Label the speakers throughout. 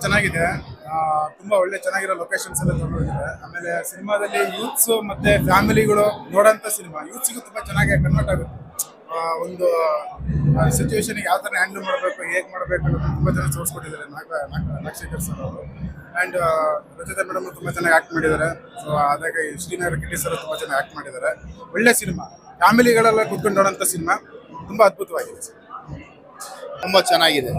Speaker 1: ಚೆನ್ನಾಗಿದೆ. ತುಂಬಾ ಒಳ್ಳೆ ಚೆನ್ನಾಗಿರೋ ಲೊಕೇಶನ್ಸ್ ಎಲ್ಲ ತಗೊಂಡಿದ್ದಾರೆ. ಆಮೇಲೆ ಸಿನಿಮಾದಲ್ಲಿ ಯೂತ್ಸ್ ಮತ್ತೆ ಫ್ಯಾಮಿಲಿಗಳು ನೋಡೋಂಥ ಸಿನಿಮಾ. ಯೂತ್ಸ್ಗೂ ತುಂಬಾ ಚೆನ್ನಾಗಿ ಕನ್ವರ್ಟ್ ಆಗುತ್ತೆ. ಒಂದು ಸಿಚುವೇಶನ್ಗೆ ಯಾವ ತರ ಹ್ಯಾಂಡಲ್ ಮಾಡಬೇಕು, ಹೇಗೆ ಮಾಡಬೇಕು ಅನ್ನೋದು ತುಂಬಾ ಚೆನ್ನಾಗಿ ತೋರಿಸ್ಕೊಟ್ಟಿದ್ದಾರೆ. ನಾಗ, ನಾಗ- ನಾಗಶೇಖರ್ ಸರ್ ಅವರು. ಆ್ಯಂಡ್ ರಚಿತಾ ಮೇಡಮ್ ತುಂಬಾ ಚೆನ್ನಾಗಿ ಆಕ್ಟ್ ಮಾಡಿದ್ದಾರೆ. ಸೊ ಅದಾಗಿ ಶ್ರೀನಗರ ಕಿಟ್ಟಿ ಸರ್ ತುಂಬಾ ಚೆನ್ನಾಗಿ ಆಕ್ಟ್ ಮಾಡಿದ್ದಾರೆ. ಒಳ್ಳೆ ಸಿನಿಮಾ. ಫ್ಯಾಮಿಲಿಗಳೆಲ್ಲ ಕುತ್ಕೊಂಡು ನೋಡೋಂಥ ಸಿನಿಮಾ. ತುಂಬಾ ಅದ್ಭುತವಾಗಿದೆ ಸರ್
Speaker 2: ತುಂಬಾ ಚೆನ್ನಾಗಿದೆ.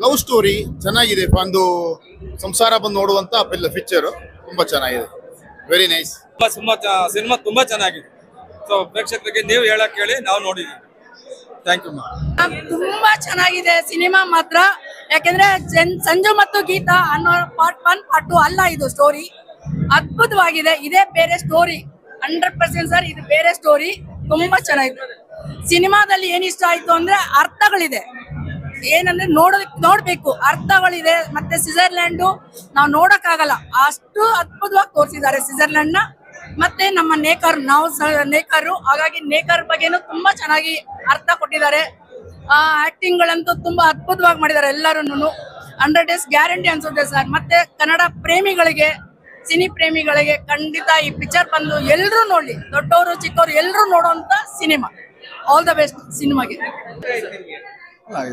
Speaker 2: ಲವ್ ಸ್ಟೋರಿ ಚೆನ್ನಾಗಿದೆ. ಒಂದು ಸಂಸಾರ ಬಂದು ನೋಡುವಂತ ಪಿಕ್ಚರ್ ತುಂಬಾ ಚೆನ್ನಾಗಿದೆ. ವೆರಿ ನೈಸ್
Speaker 3: ತುಂಬಾ ಸಿನಿಮಾ ತುಂಬಾ ಚೆನ್ನಾಗಿದೆ. ಸೊ ಪ್ರೇಕ್ಷಕರಿಗೆ ನೀವು ಹೇಳಕ್ ಹೇಳಿ ನಾವು ನೋಡಿದೀವಿ. ಥ್ಯಾಂಕ್ ಯು ಮ್ಯಾಮ್
Speaker 4: ತುಂಬಾ ಚೆನ್ನಾಗಿದೆ ಸಿನಿಮಾ ಮಾತ್ರ. ಯಾಕೆಂದ್ರೆ ಜನ್- ಸಂಜು ಮತ್ತು ಗೀತಾ ಅನ್ನೋ ಪಾರ್ಟ್ ಒನ್ ಪಾರ್ಟ್ ಟು ಅಲ್ಲ ಇದು ಸ್ಟೋರಿ ಅದ್ಭುತವಾಗಿದೆ. ಇದೇ ಬೇರೆ ಸ್ಟೋರಿ ಹಂಡ್ರೆಡ್ ಪರ್ಸೆಂಟ್ ಸರ್ ಇದು ಬೇರೆ ಸ್ಟೋರಿ ತುಂಬಾ ಚೆನ್ನಾಗಿದೆ. ಸಿನಿಮಾದಲ್ಲಿ ಏನಿಷ್ಟ ಇಷ್ಟ ಆಯ್ತು ಅಂದ್ರೆ ಅರ್ಥಗಳಿದೆ. ಏನಂದ್ರೆ ನೋಡ ನೋಡ್ಬೇಕು. ಅರ್ಥಗಳಿದೆ. ಮತ್ತೆ ಸ್ವಿಟ್ಜರ್ಲ್ಯಾಂಡು ನಾವು ನೋಡಕ್ಕಾಗಲ್ಲ. ಅಷ್ಟು ಅದ್ಭುತವಾಗಿ ತೋರಿಸಿದ್ದಾರೆ ಸ್ವಿಟ್ಜರ್ಲ್ಯಾಂಡ್ನ ಮತ್ತೆ ನಮ್ಮ ನೇಕರ್ ನಾವು ನೇಕರು. ಹಾಗಾಗಿ ನೇಕರ್ ಬಗ್ಗೆನೂ ತುಂಬಾ ಚೆನ್ನಾಗಿ ಅರ್ಥ ಕೊಟ್ಟಿದ್ದಾರೆ. ಆ ಆಕ್ಟಿಂಗ್ ಗಳಂತೂ ತುಂಬಾ ಅದ್ಭುತವಾಗಿ ಮಾಡಿದ್ದಾರೆ ಎಲ್ಲರೂ ಹಂಡ್ರೆಡ್ ಡೇಸ್ ಗ್ಯಾರಂಟಿ ಅನ್ಸುತ್ತೆ ಸರ್. ಮತ್ತೆ ಕನ್ನಡ ಪ್ರೇಮಿಗಳಿಗೆ, ಸಿನಿ ಪ್ರೇಮಿಗಳಿಗೆ ಖಂಡಿತ ಈ ಪಿಕ್ಚರ್ ಬಂದು ಎಲ್ಲರೂ ನೋಡ್ಲಿ ದೊಡ್ಡವರು, ಚಿಕ್ಕವರು ಎಲ್ಲರೂ ನೋಡುವಂತ ಸಿನಿಮಾ. ಆಲ್ ದ ಬೆಸ್ಟ್ ಸಿನಿಮಾಗೆ.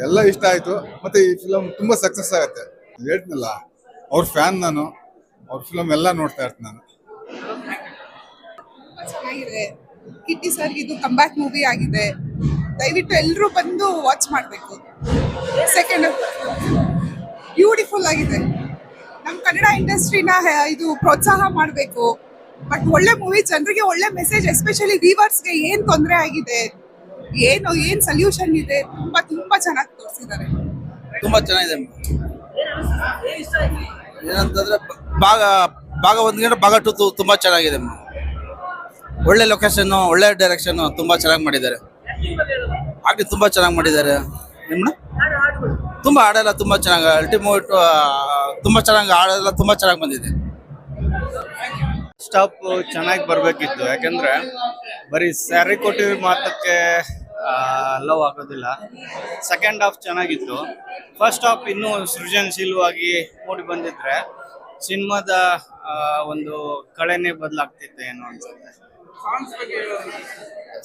Speaker 5: ಎಲ್ಲ ಇಷ್ಟ ಆಯ್ತು. ಮತ್ತೆ ಈ ಫಿಲಮ್ ತುಂಬಾ ಸಕ್ಸಸ್ ಆಗುತ್ತೆ. ಹೇಳ್ತೀನಲ್ಲ, ಅವ್ರ ಫ್ಯಾನ್ ನಾನು, ಅವ್ರ ಫಿಲಮ್ ಎಲ್ಲ ನೋಡ್ತಾ ಇರ್ತೀನಿ ನಾನು.
Speaker 6: ಚೆನ್ನಾಗಿದೆ. ಕಿಟ್ಟಿ ಸರ್ ಇದು ಕಂಬ್ಯಾಕ್ ಮೂವಿ ಆಗಿದೆ. ದಯವಿಟ್ಟು ಎಲ್ಲರೂ ಬಂದು ವಾಚ್ ಮಾಡಬೇಕು. ಸೆಕೆಂಡ್ ಬ್ಯೂಟಿಫುಲ್ ಆಗಿದೆ. ನಮ್ಮ ಕನ್ನಡ ಇಂಡಸ್ಟ್ರಿನ ಇದು ಪ್ರೋತ್ಸಾಹ ಮಾಡಬೇಕು. ಬಟ್ ಒಳ್ಳೆ ಮೂವಿ ಜನರಿಗೆ ಒಳ್ಳೆ ಮೆಸೇಜ್ ಎಸ್ಪೆಷಲಿ ವೀವರ್ಸ್ಗೆ ಏನು ತೊಂದರೆ ಆಗಿದೆ? ಏನು ಏನು ಸೊಲ್ಯೂಷನ್ ಇದೆ? ತುಂಬಾ ತುಂಬಾ ಚೆನ್ನಾಗಿ ತೋರಿಸಿದ್ದಾರೆ.
Speaker 7: ತುಂಬಾ ಚೆನ್ನಾಗಿದೆ ಏನಂತಂದ್ರೆ ಭಾಗ ಭಾಗ ಭಾಗ ಗಂಟೆ ಭಾಗ ಟು ತುಂಬಾ ಚೆನ್ನಾಗಿದೆ ಮ್ಯಾಮ್. ಒಳ್ಳೆ ಲೊಕೇಶನ್ ಒಳ್ಳೆ ಡೈರೆಕ್ಷನ್ ತುಂಬಾ ಚೆನ್ನಾಗಿ ಮಾಡಿದ್ದಾರೆ. ಹಾಗೆ ತುಂಬಾ ಚೆನ್ನಾಗಿ ಮಾಡಿದ್ದಾರೆ. ನಿಮ್ಮನ್ನ ತುಂಬಾ ಹಾಡೆಲ್ಲ ತುಂಬಾ ಚೆನ್ನಾಗಿ ಅಲ್ಟಿಮೇಟ್ ತುಂಬಾ ಚೆನ್ನಾಗಿ ಹಾಡೆಲ್ಲ ತುಂಬಾ ಚೆನ್ನಾಗಿ ಬಂದಿದೆ.
Speaker 8: ಸ್ಟಾಪ್ ಚೆನ್ನಾಗಿ ಬರಬೇಕಿತ್ತು. ಯಾಕಂದ್ರೆ ಬರೀ ಸ್ಯಾರಿ ಕೊಟ್ಟಿರೋ ಮಾತಕ್ಕೆ ಲವ್ ಆಗೋದಿಲ್ಲ. ಸೆಕೆಂಡ್ ಹಾಫ್ ಚೆನ್ನಾಗಿತ್ತು. ಫಸ್ಟ್ ಹಾಫ್ ಇನ್ನೂ ಸೃಜನಶೀಲವಾಗಿ ಮೂಡಿ ಬಂದಿದ್ರೆ ಸಿನಿಮಾದ ಒಂದು ಕಳೆನೇ ಬದಲಾಗ್ತಿತ್ತು ಏನು ಅನ್ಸುತ್ತೆ.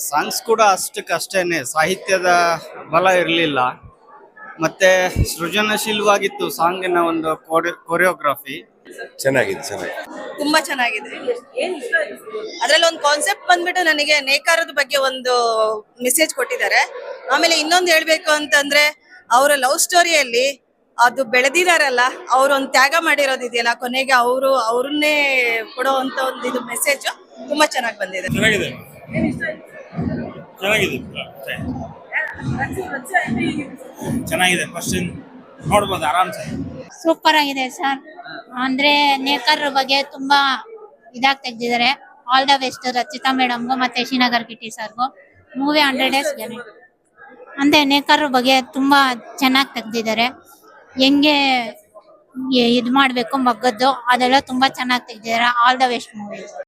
Speaker 8: ಸಾಂಗ್ಸ್ ಕೂಡ ಅಷ್ಟಕ್ಕಷ್ಟೇನೆ ಸಾಹಿತ್ಯದ ಬಲ ಇರಲಿಲ್ಲ. ಮತ್ತೆ ಸೃಜನಶೀಲವಾಗಿತ್ತು ಸಾಂಗಿನ ಒಂದು ಕೊರಿಯೋಗ್ರಫಿ
Speaker 9: ಚೆನ್ನಾಗಿದೆ ಚೆನ್ನಾಗಿದೆ.
Speaker 4: ತುಂಬಾ ಚೆನ್ನಾಗಿದೆ. ಅದ್ರಲ್ಲಿ ಒಂದು ಕಾನ್ಸೆಪ್ಟ್ ಬಂದ್ಬಿಟ್ಟು ನನಗೆ ನೇಕಾರದ ಬಗ್ಗೆ ಒಂದು ಮೆಸೇಜ್ ಕೊಟ್ಟಿದ್ದಾರೆ. ಆಮೇಲೆ ಇನ್ನೊಂದು ಹೇಳ್ಬೇಕು ಅಂತಂದ್ರೆ ಅವರ ಲವ್ ಸ್ಟೋರಿಯಲ್ಲಿ ಅದು ಬೆಳೆದಿದಾರಲ್ಲ ಅವ್ರು ಒಂದು ತ್ಯಾಗ ಮಾಡಿರೋದಿದೆಯಲ್ಲ ಕೊನೆಗೆ ಅವರು ಅವ್ರನ್ನೇ ಕೊಡುವಂತ ಒಂದು ಇದು ಮೆಸೇಜ್ ತುಂಬಾ ಚೆನ್ನಾಗಿ ಬಂದಿದೆ.
Speaker 3: ಚೆನ್ನಾಗಿದೆ. ನೋಡ್ಬೋದು ಆರಾಮ್ಸೆ.
Speaker 10: ಸೂಪರ್ ಆಗಿದೆ ಸರ್. ಅಂದ್ರೆ ನೇಕರ್ ಬಗ್ಗೆ ತುಂಬಾ ಇದಾಗ್ ತೆಗ್ದಿದ್ದಾರೆ. ಆಲ್ ದ ಬೆಸ್ಟ್ ರಚಿತಾ ಮೇಡಮ್ಗೂ ಮತ್ತೆ ಶ್ರೀನಗರ್ ಕಿಟ್ಟಿ ಸರ್ಗೂ. ಮೂವಿ ಹಂಡ್ರೆಡ್ ಡೇಸ್ ಅಂದ್ರೆ ನೇಕರ್ ಬಗ್ಗೆ ತುಂಬಾ ಚೆನ್ನಾಗಿ ತೆಗ್ದಿದ್ದಾರೆ. ಹೆಂಗೆ ಇದ್ ಮಾಡ್ಬೇಕು ಮಗ್ಗದ್ದು ಅದೆಲ್ಲ ತುಂಬಾ ಚೆನ್ನಾಗಿ ತೆಗ್ದಿದ್ದಾರೆ. All the best movie